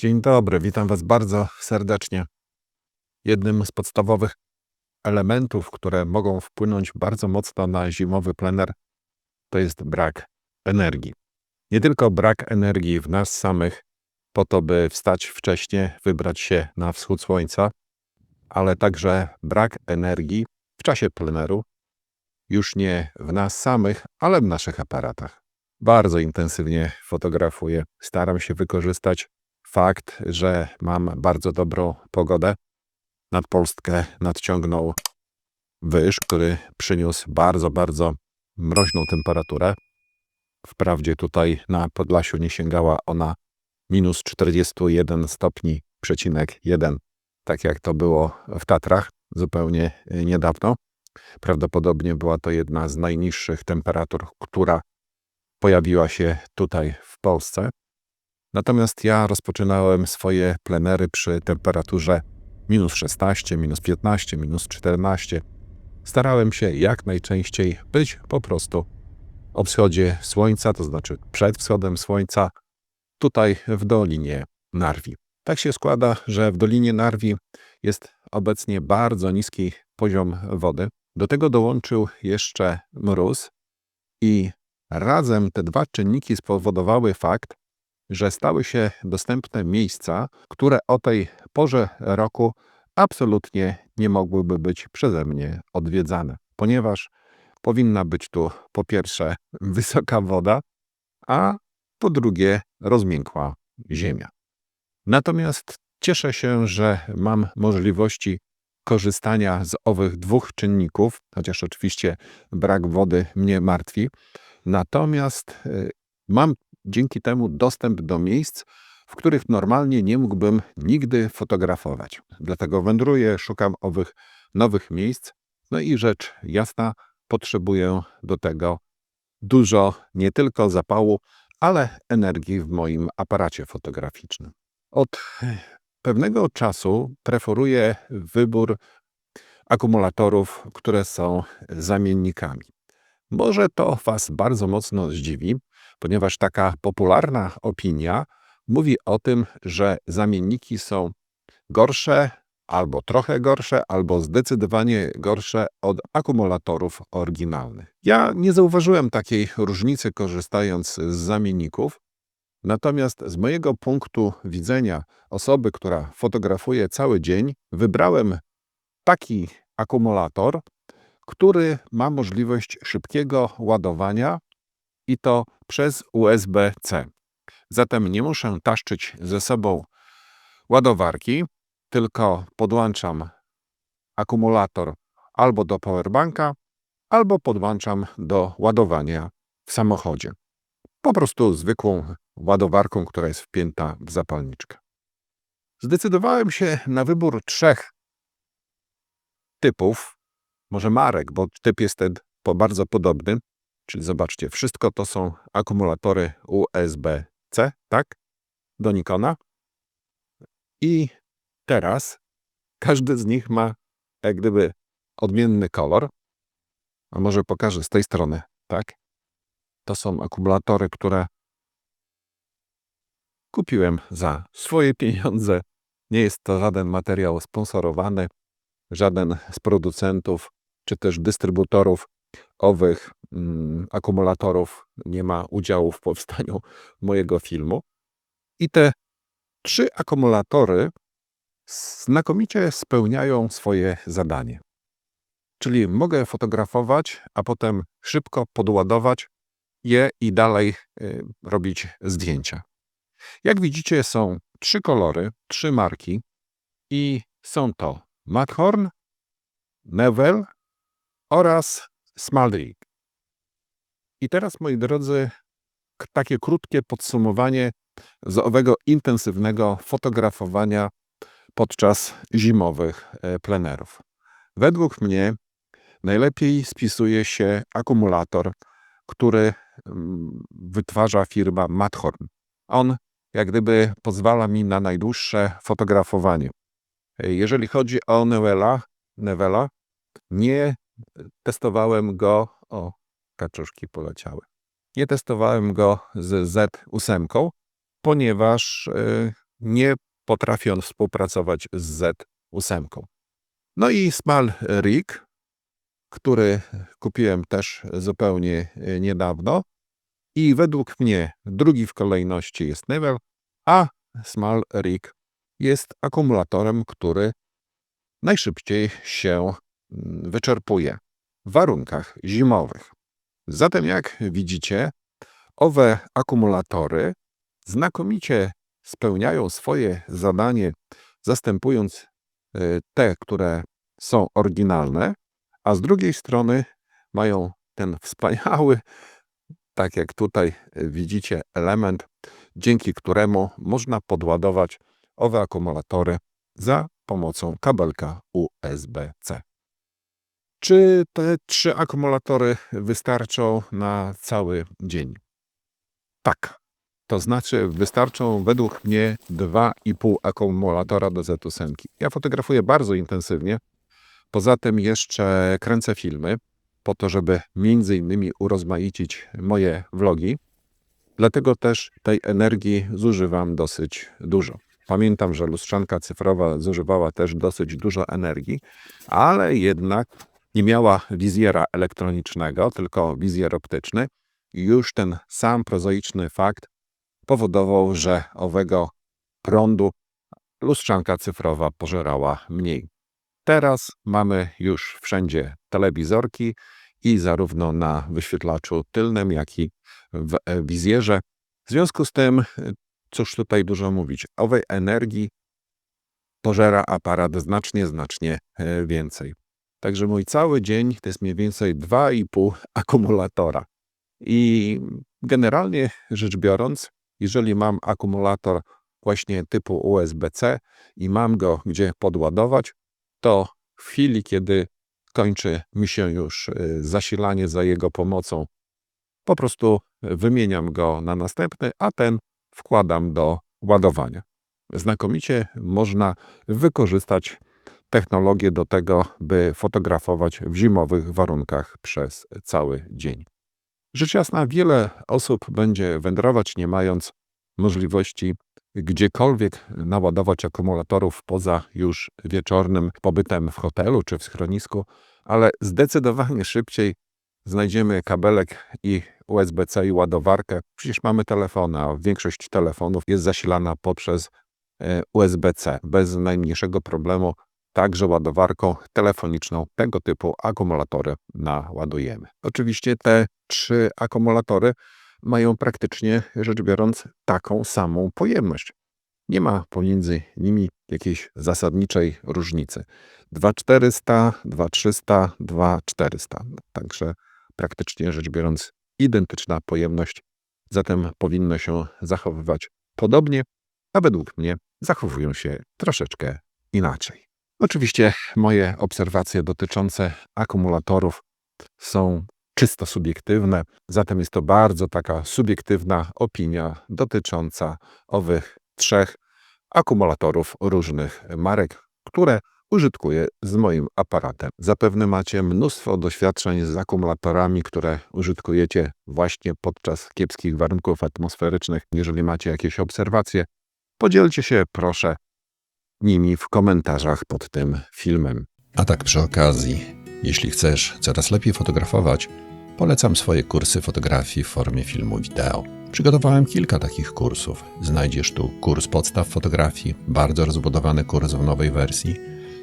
Dzień dobry, witam Was bardzo serdecznie. Jednym z podstawowych elementów, które mogą wpłynąć bardzo mocno na zimowy plener, to jest brak energii. Nie tylko brak energii w nas samych, po to, by wstać wcześnie, wybrać się na wschód słońca, ale także brak energii w czasie pleneru, już nie w nas samych, ale w naszych aparatach. Bardzo intensywnie fotografuję, staram się wykorzystać fakt, że mam bardzo dobrą pogodę. Nad Polskę nadciągnął wyż, który przyniósł bardzo, bardzo mroźną temperaturę. Wprawdzie tutaj na Podlasiu nie sięgała ona minus 41 stopni przecinek 1, tak jak to było w Tatrach zupełnie niedawno. Prawdopodobnie była to jedna z najniższych temperatur, która pojawiła się tutaj w Polsce. Natomiast ja rozpoczynałem swoje plenery przy temperaturze minus 16, minus 15, minus 14. Starałem się jak najczęściej być po prostu o wschodzie słońca, to znaczy przed wschodem słońca, tutaj w Dolinie Narwi. Tak się składa, że w Dolinie Narwi jest obecnie bardzo niski poziom wody. Do tego dołączył jeszcze mróz i razem te dwa czynniki spowodowały fakt, że stały się dostępne miejsca, które o tej porze roku absolutnie nie mogłyby być przeze mnie odwiedzane, ponieważ powinna być tu po pierwsze wysoka woda, a po drugie rozmiękła ziemia. Natomiast cieszę się, że mam możliwości korzystania z owych dwóch czynników, chociaż oczywiście brak wody mnie martwi. Natomiast y, mam dzięki temu dostęp do miejsc, w których normalnie nie mógłbym nigdy fotografować. Dlatego wędruję, szukam owych nowych miejsc. No i rzecz jasna, potrzebuję do tego dużo nie tylko zapału, ale energii w moim aparacie fotograficznym. Od pewnego czasu preferuję wybór akumulatorów, które są zamiennikami. Może to Was bardzo mocno zdziwi, ponieważ taka popularna opinia mówi o tym, że zamienniki są gorsze, albo trochę gorsze, albo zdecydowanie gorsze od akumulatorów oryginalnych. Ja nie zauważyłem takiej różnicy korzystając z zamienników, natomiast z mojego punktu widzenia osoby, która fotografuje cały dzień, wybrałem taki akumulator, który ma możliwość szybkiego ładowania i to przez USB-C. Zatem nie muszę taszczyć ze sobą ładowarki, tylko podłączam akumulator albo do powerbanka, albo podłączam do ładowania w samochodzie. Po prostu zwykłą ładowarką, która jest wpięta w zapalniczkę. Zdecydowałem się na wybór trzech typów, może marek, bo typ jest ten bardzo podobny. Czyli zobaczcie, wszystko to są akumulatory USB-C, tak? Do Nikona. I teraz każdy z nich ma jak gdyby odmienny kolor. A może pokażę z tej strony, tak? To są akumulatory, które kupiłem za swoje pieniądze. Nie jest to żaden materiał sponsorowany, żaden z producentów czy też dystrybutorów owych mm, akumulatorów nie ma udziału w powstaniu mojego filmu. I te trzy akumulatory znakomicie spełniają swoje zadanie. Czyli mogę fotografować, a potem szybko podładować je i dalej y, robić zdjęcia. Jak widzicie, są trzy kolory, trzy marki i są to Mackhorn, Neville oraz Smaldrik. I teraz, moi drodzy, takie krótkie podsumowanie z owego intensywnego fotografowania podczas zimowych e, plenerów. Według mnie najlepiej spisuje się akumulator, który mm, wytwarza firma Matthorn. On jak gdyby pozwala mi na najdłuższe fotografowanie. E, jeżeli chodzi o Nevela, Nevela nie testowałem go, o, kaczuszki poleciały. Nie testowałem go z Z8, ponieważ y, nie potrafi on współpracować z Z8. No i Small Rig, który kupiłem też zupełnie e, niedawno. I według mnie drugi w kolejności jest Nevel, a Small Rig jest akumulatorem, który najszybciej się wyczerpuje w warunkach zimowych. Zatem, jak widzicie, owe akumulatory znakomicie spełniają swoje zadanie, zastępując e, te, które są oryginalne, a z drugiej strony mają ten wspaniały, tak jak tutaj widzicie, element, dzięki któremu można podładować owe akumulatory za pomocą kabelka USB-C. Czy te trzy akumulatory wystarczą na cały dzień? Tak. To znaczy wystarczą według mnie 2,5 akumulatora do Z8. Ja fotografuję bardzo intensywnie. Poza tym jeszcze kręcę filmy po to, żeby między innymi urozmaicić moje vlogi. Dlatego też tej energii zużywam dosyć dużo. Pamiętam, że lustrzanka cyfrowa zużywała też dosyć dużo energii, ale jednak nie miała wizjera elektronicznego, tylko wizjer optyczny. Już ten sam prozaiczny fakt powodował, że owego prądu lustrzanka cyfrowa pożerała mniej. Teraz mamy już wszędzie telewizorki i zarówno na wyświetlaczu tylnym, jak i w e, wizjerze. W związku z tym, cóż tutaj dużo mówić, owej energii pożera aparat znacznie, znacznie e, więcej. Także mój cały dzień to jest mniej więcej 2,5 akumulatora. I generalnie rzecz biorąc, jeżeli mam akumulator właśnie typu USB-C i mam go gdzie podładować, to w chwili, kiedy kończy mi się już y, zasilanie za jego pomocą, po prostu wymieniam go na następny, a ten wkładam do ładowania. Znakomicie można wykorzystać technologię do tego, by fotografować w zimowych warunkach przez cały dzień. Rzecz jasna, wiele osób będzie wędrować, nie mając możliwości gdziekolwiek naładować akumulatorów poza już wieczornym pobytem w hotelu czy w schronisku, ale zdecydowanie szybciej znajdziemy kabelek i USB-C i ładowarkę. Przecież mamy telefony, a większość telefonów jest zasilana poprzez e, USB-C bez najmniejszego problemu także ładowarką telefoniczną tego typu akumulatory naładujemy. Oczywiście te trzy akumulatory mają praktycznie rzecz biorąc taką samą pojemność. Nie ma pomiędzy nimi jakiejś zasadniczej różnicy. 2400, 2300, 2400. Także praktycznie rzecz biorąc identyczna pojemność, zatem powinno się zachowywać podobnie, a według mnie zachowują się troszeczkę inaczej. Oczywiście moje obserwacje dotyczące akumulatorów są czysto subiektywne, zatem jest to bardzo taka subiektywna opinia dotycząca owych trzech akumulatorów różnych marek, które użytkuję z moim aparatem. Zapewne macie mnóstwo doświadczeń z akumulatorami, które użytkujecie właśnie podczas kiepskich warunków atmosferycznych. Jeżeli macie jakieś obserwacje, podzielcie się proszę nimi w komentarzach pod tym filmem. A tak przy okazji, jeśli chcesz coraz lepiej fotografować, polecam swoje kursy fotografii w formie filmu wideo. Przygotowałem kilka takich kursów. Znajdziesz tu kurs podstaw fotografii, bardzo rozbudowany kurs w nowej wersji.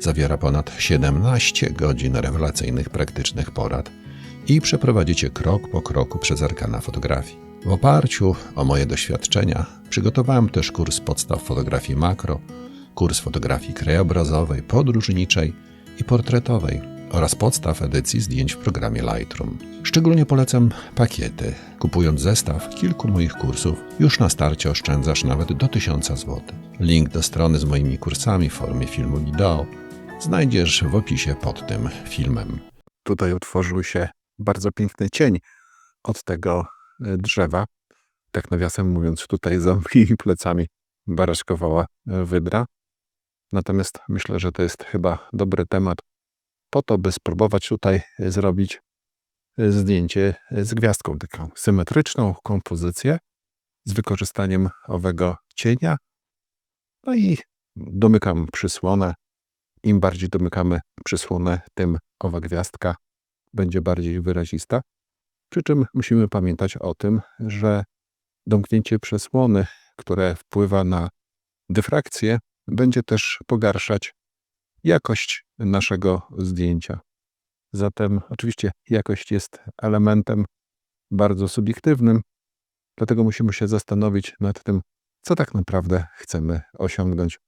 Zawiera ponad 17 godzin rewelacyjnych praktycznych porad i przeprowadzicie krok po kroku przez arkana fotografii. W oparciu o moje doświadczenia przygotowałem też kurs podstaw fotografii makro, kurs fotografii krajobrazowej, podróżniczej i portretowej oraz podstaw edycji zdjęć w programie Lightroom. Szczególnie polecam pakiety. Kupując zestaw kilku moich kursów, już na starcie oszczędzasz nawet do 1000 zł. Link do strony z moimi kursami w formie filmu wideo znajdziesz w opisie pod tym filmem. Tutaj utworzył się bardzo piękny cień od tego e, drzewa. Tak nawiasem mówiąc, tutaj za moimi plecami baraszkowała e, wydra. Natomiast myślę, że to jest chyba dobry temat po to, by spróbować tutaj zrobić zdjęcie z gwiazdką, taką symetryczną kompozycję z wykorzystaniem owego cienia No i domykam przysłonę. Im bardziej domykamy przysłonę, tym owa gwiazdka będzie bardziej wyrazista. Przy czym musimy pamiętać o tym, że domknięcie przesłony, które wpływa na dyfrakcję, będzie też pogarszać jakość naszego zdjęcia. Zatem oczywiście jakość jest elementem bardzo subiektywnym, dlatego musimy się zastanowić nad tym, co tak naprawdę chcemy osiągnąć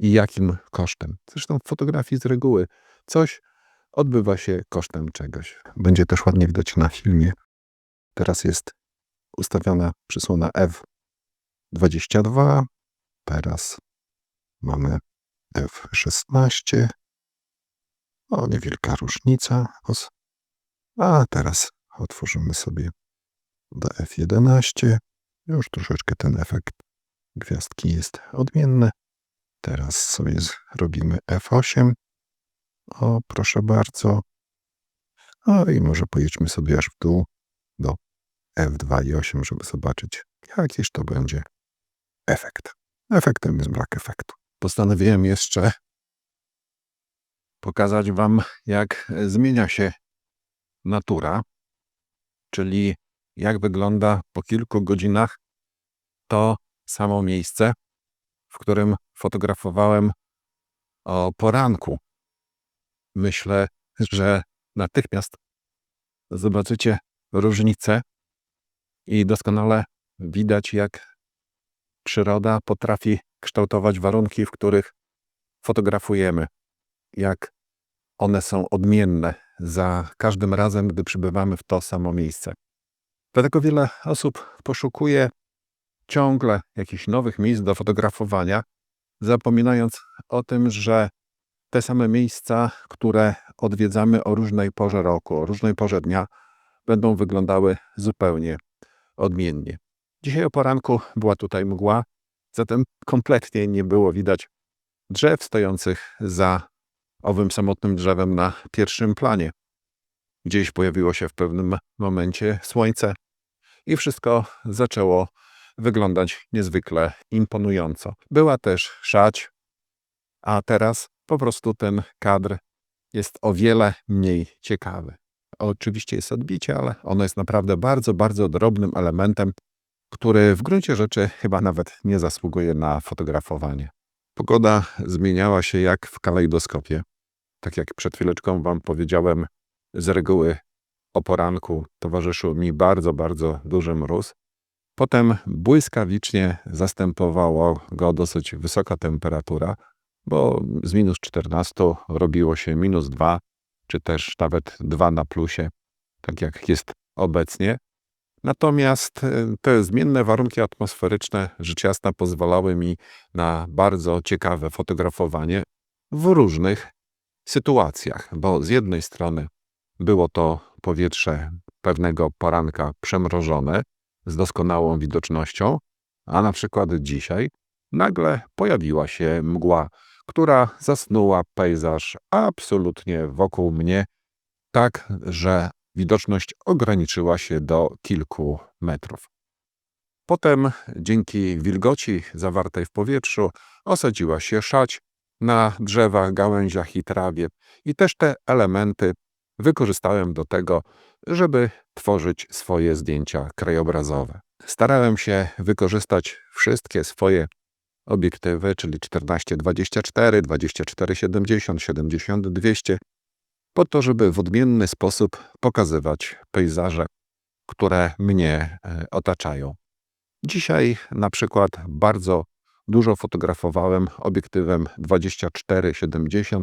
i jakim kosztem. Zresztą w fotografii z reguły coś odbywa się kosztem czegoś. Będzie też ładnie widać na filmie. Teraz jest ustawiona przysłona F22. Teraz mamy F16. O, niewielka różnica. A teraz otworzymy sobie do F11. Już troszeczkę ten efekt gwiazdki jest odmienny. Teraz sobie zrobimy F8. O, proszę bardzo. O, i może pojedźmy sobie aż w dół do F2 i 8, żeby zobaczyć, jakiś to będzie efekt. Efektem jest brak efektu. Postanowiłem jeszcze pokazać Wam, jak zmienia się natura, czyli jak wygląda po kilku godzinach to samo miejsce, w którym fotografowałem o poranku. Myślę, że natychmiast zobaczycie różnicę i doskonale widać, jak przyroda potrafi kształtować warunki, w których fotografujemy. Jak one są odmienne za każdym razem, gdy przybywamy w to samo miejsce. Dlatego wiele osób poszukuje ciągle jakichś nowych miejsc do fotografowania, zapominając o tym, że te same miejsca, które odwiedzamy o różnej porze roku, o różnej porze dnia, będą wyglądały zupełnie odmiennie. Dzisiaj o poranku była tutaj mgła, zatem kompletnie nie było widać drzew stojących za owym samotnym drzewem na pierwszym planie. Gdzieś pojawiło się w pewnym momencie słońce i wszystko zaczęło wyglądać niezwykle imponująco. Była też szać, a teraz po prostu ten kadr jest o wiele mniej ciekawy. Oczywiście jest odbicie, ale ono jest naprawdę bardzo, bardzo drobnym elementem, który w gruncie rzeczy chyba nawet nie zasługuje na fotografowanie. Pogoda zmieniała się jak w kalejdoskopie. Tak jak przed chwileczką Wam powiedziałem, z reguły o poranku towarzyszył mi bardzo, bardzo duży mróz. Potem błyskawicznie zastępowało go dosyć wysoka temperatura, bo z minus 14 robiło się minus 2, czy też nawet 2 na plusie, tak jak jest obecnie. Natomiast e, te zmienne warunki atmosferyczne rzecz jasna pozwalały mi na bardzo ciekawe fotografowanie w różnych sytuacjach, bo z jednej strony było to powietrze pewnego poranka przemrożone z doskonałą widocznością, a na przykład dzisiaj nagle pojawiła się mgła, która zasnuła pejzaż absolutnie wokół mnie, tak że widoczność ograniczyła się do kilku metrów. Potem, dzięki wilgoci zawartej w powietrzu, osadziła się szać na drzewach, gałęziach i trawie, i też te elementy wykorzystałem do tego, żeby tworzyć swoje zdjęcia krajobrazowe. Starałem się wykorzystać wszystkie swoje obiektywy, czyli 14-24, 24-70, 70-200, po to, żeby w odmienny sposób pokazywać pejzaże, które mnie e, otaczają. Dzisiaj na przykład bardzo dużo fotografowałem obiektywem 24-70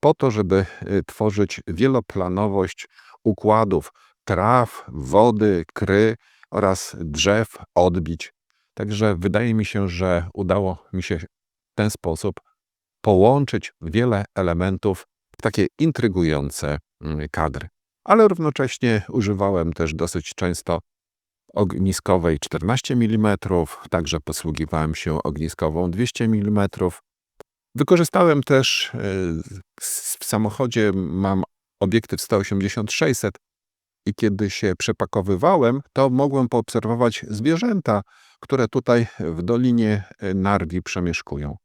po to, żeby y, tworzyć wieloplanowość układów traw, wody, kry oraz drzew, odbić. Także wydaje mi się, że udało mi się w ten sposób połączyć wiele elementów takie intrygujące mm, kadry. Ale równocześnie używałem też dosyć często ogniskowej 14 mm, także posługiwałem się ogniskową 200 mm. Wykorzystałem też e, w samochodzie mam obiektyw 180-600 I kiedy się przepakowywałem, to mogłem poobserwować zwierzęta, które tutaj w Dolinie e, Narwi przemieszkują.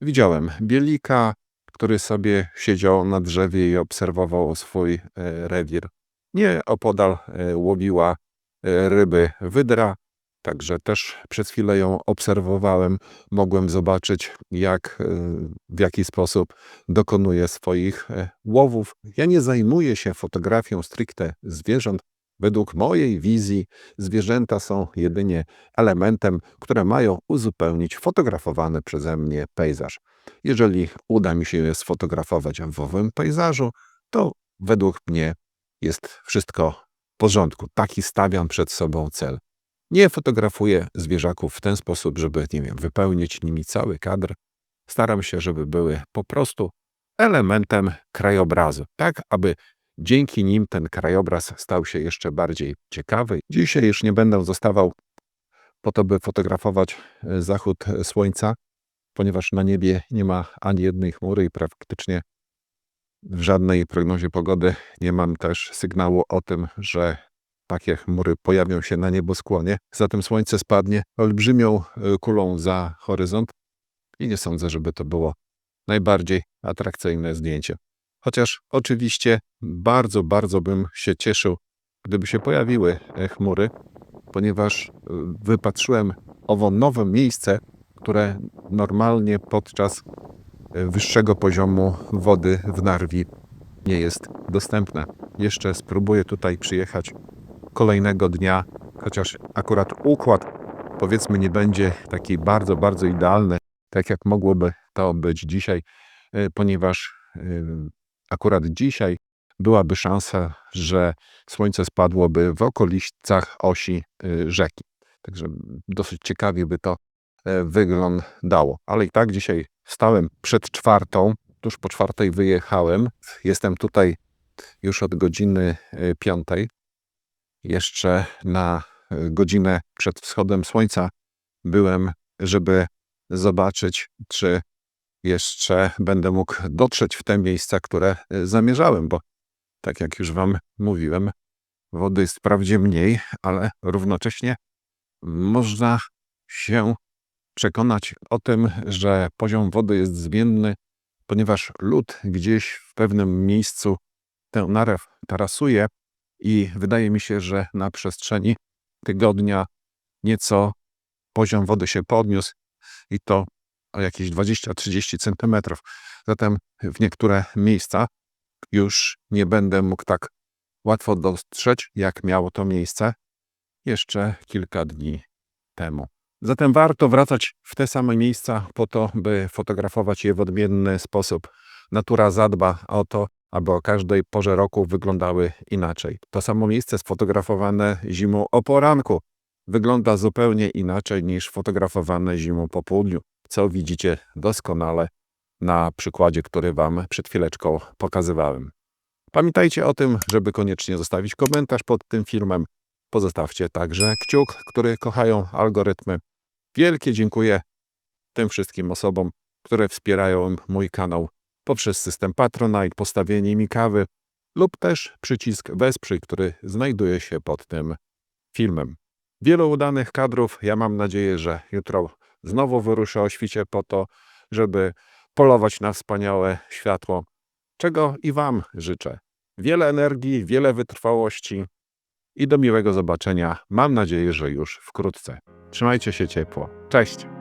Widziałem bielika, który sobie siedział na drzewie i obserwował swój e, rewir. Nie opodal e, łowiła e, ryby wydra, także też przez chwilę ją obserwowałem. Mogłem zobaczyć, jak, w jaki sposób dokonuje swoich łowów. Ja nie zajmuję się fotografią stricte zwierząt. Według mojej wizji zwierzęta są jedynie elementem, które mają uzupełnić fotografowany przeze mnie pejzaż. Jeżeli uda mi się je sfotografować w owym pejzażu, to według mnie jest wszystko w porządku. Taki stawiam przed sobą cel. Nie fotografuję zwierzaków w ten sposób, żeby, nie wiem, wypełnić nimi cały kadr. Staram się, żeby były po prostu elementem krajobrazu, tak aby dzięki nim ten krajobraz stał się jeszcze bardziej ciekawy. Dzisiaj już nie będę zostawał po to, by fotografować e, zachód e, słońca, ponieważ na niebie nie ma ani jednej chmury i praktycznie w żadnej prognozie pogody nie mam też sygnału o tym, że takie chmury pojawią się na nieboskłonie. Zatem słońce spadnie olbrzymią y, kulą za horyzont i nie sądzę, żeby to było najbardziej atrakcyjne zdjęcie. Chociaż oczywiście bardzo, bardzo bym się cieszył, gdyby się pojawiły e, chmury, ponieważ y, wypatrzyłem owo nowe miejsce, które normalnie podczas e, wyższego poziomu wody w Narwi nie jest dostępne. Jeszcze spróbuję tutaj przyjechać kolejnego dnia, chociaż akurat układ powiedzmy nie będzie taki bardzo, bardzo idealny, tak jak mogłoby to być dzisiaj, e, ponieważ e, akurat dzisiaj byłaby szansa, że słońce spadłoby w okolicach osi e, rzeki. Także dosyć ciekawie by to e, wyglądało. Ale i tak dzisiaj stałem przed czwartą, tuż po czwartej wyjechałem. Jestem tutaj już od godziny e, piątej. Jeszcze na e, godzinę przed wschodem słońca byłem, żeby zobaczyć, czy jeszcze będę mógł dotrzeć w te miejsca, które e, zamierzałem, bo tak jak już Wam mówiłem, wody jest wprawdzie mniej, ale równocześnie można się przekonać o tym, że poziom wody jest zmienny, ponieważ lód gdzieś w pewnym miejscu tę narew tarasuje i wydaje mi się, że na przestrzeni tygodnia nieco poziom wody się podniósł i to o jakieś 20-30 centymetrów. Zatem w niektóre miejsca już nie będę mógł tak łatwo dostrzec, jak miało to miejsce jeszcze kilka dni temu. Zatem warto wracać w te same miejsca po to, by fotografować je w odmienny sposób. Natura zadba o to, aby o każdej porze roku wyglądały inaczej. To samo miejsce sfotografowane zimą o poranku wygląda zupełnie inaczej niż fotografowane zimą po południu, co widzicie doskonale na przykładzie, który Wam przed chwileczką pokazywałem. Pamiętajcie o tym, żeby koniecznie zostawić komentarz pod tym filmem. Pozostawcie także kciuk, który kochają algorytmy. Wielkie dziękuję tym wszystkim osobom, które wspierają mój kanał poprzez system Patronite, postawienie mi kawy lub też przycisk Wesprzyj, który znajduje się pod tym filmem. Wielu udanych kadrów. Ja mam nadzieję, że jutro znowu wyruszę o świcie po to, żeby polować na wspaniałe światło, czego i Wam życzę. Wiele energii, wiele wytrwałości i do miłego zobaczenia. Mam nadzieję, że już wkrótce. Trzymajcie się ciepło. Cześć!